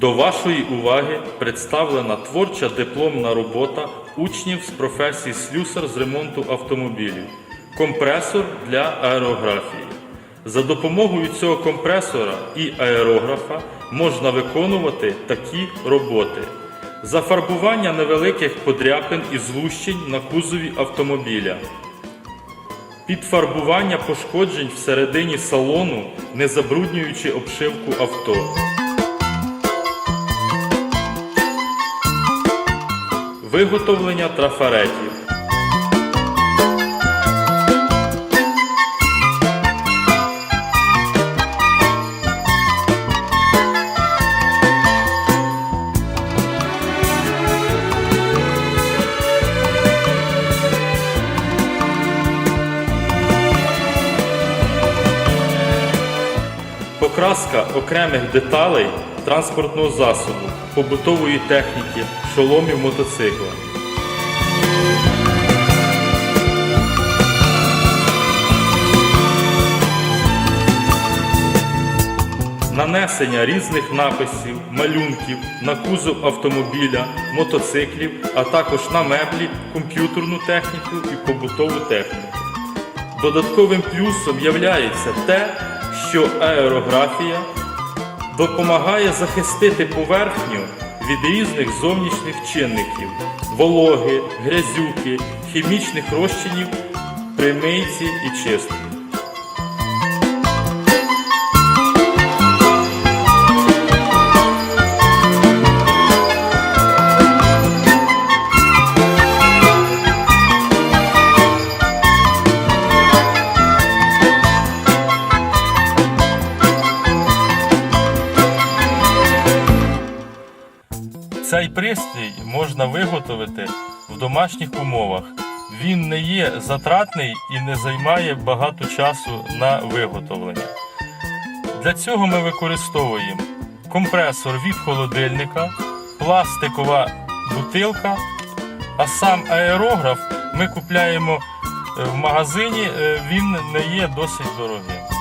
До вашої уваги представлена творча дипломна робота учнів з професії слюсар з ремонту автомобілів. Компресор для аерографії. За допомогою цього компресора і аерографа можна виконувати такі роботи: зафарбування невеликих подряпин і злущень на кузові автомобіля, підфарбування пошкоджень всередині салону, не забруднюючи обшивку авто. Виготовлення трафаретів. Покраска окремих деталей транспортного засобу, побутової техніки, шоломів мотоцикла. Нанесення різних написів, малюнків на кузов автомобіля, мотоциклів, а також на меблі, комп'ютерну техніку і побутову техніку. Додатковим плюсом являється те, що аерографія допомагає захистити поверхню від різних зовнішніх чинників, вологи, грязюки, хімічних розчинів при мийці і чистці. Цей пристрій можна виготовити в домашніх умовах. Він не є затратний і не займає багато часу на виготовлення. Для цього ми використовуємо компресор від холодильника, пластикова бутилка, а сам аерограф ми купляємо е, в магазині, е, він не є досить дорогим.